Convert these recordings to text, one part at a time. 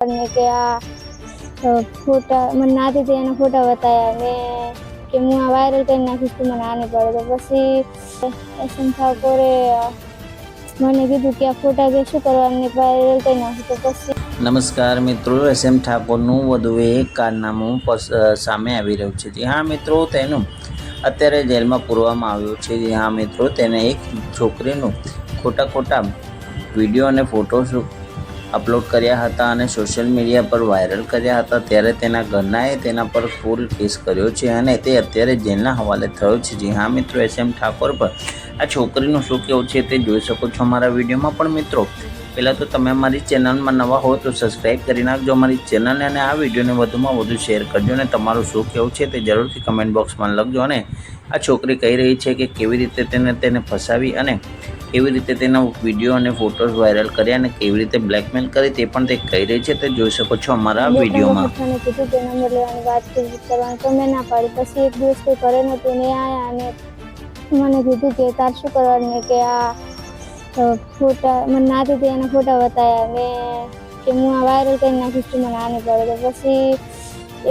શુક્રવારને કે આ ફોટા, મને નાતી હતી એના ફોટા બતાવ્યા મેં કે હું આ વાયરલ કરી નાખીશ તો મને આની પડે. તો પછી એસએમ ઠાકોરે મને કીધું કે આ ફોટા કે શું કરવાનું વાયરલ કરી નાખું. તો પછી નમસ્કાર મિત્રો એસ એમ ઠાકોરનું વધુ એક કારનામું સામે આવી રહ્યું છે. જી હા મિત્રો, તેનું અત્યારે જેલમાં પૂરવામાં આવ્યું છે. જી હા મિત્રો, તેને એક છોકરીનું ખોટા ખોટા વીડિયો અને ફોટોસ અપલોડ કર્યા હતા અને સોશિયલ મીડિયા પર વાયરલ કર્યા હતા, ત્યારે તેના ઘરનાએ તેના પર ફૂલ કેસ કર્યો છે અને તે અત્યારે જેલના હવાલે થયો છે. જી હા મિત્રો, એસ એમ ઠાકોર પર આ છોકરીનું શું કેવું છે તે જોઈ શકો છો અમારા વિડીયોમાં. પણ મિત્રો, પહેલાં તો તમે અમારી ચેનલમાં નવા હો તો સબસ્ક્રાઈબ કરી નાખજો અમારી ચેનલને અને આ વિડીયોને વધુમાં વધુ શેર કરજો અને તમારું શું કહેવું છે તે જરૂરથી કમેન્ટ બોક્સમાં લખજો અને આ છોકરી કહી રહી છે કે કેવી રીતે તેને તેને ફસાવી અને કેવી રીતે તેના વીડિયો અને ફોટોઝ વાયરલ કર્યા અને કેવી રીતે બ્લેકમેલ કરી તે પણ તે કહી રહી છે. તે જોઈ શકો છો અમારા વિડીયોમાં મને કીધું કે નંબર લેવાની વાત કરવાની તો મેં ના પાડી. પછી એક દિવસ કોઈ કરે નહોતું ને આયા અને મને કીધું કે તાર શું કરવાનું કે આ ફોટા મને ના હતી એના ફોટા બતાવ્યા મેં કે હું આ વાયરલ કરી નાખીશ તો મને આને પડે. તો પછી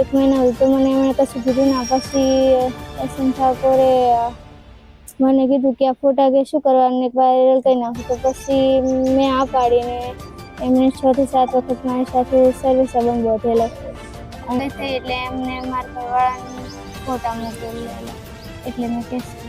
એક મહિના તો મને એમણે કશું કીધું ના. પછી એસએમ ઠાકોરે મને કીધું કે આ ફોટા કે શું કરવાનું વાયરલ કરી નાખું તો પછી મેં આ પાડીને એમને છ થી સાત વખત મારી સાથે સર્વિસ સંબંધ બોધેલો. અને એટલે એમને મારા ઘરવાળાને ફોટા મોકલેલા એટલે મેં કેસ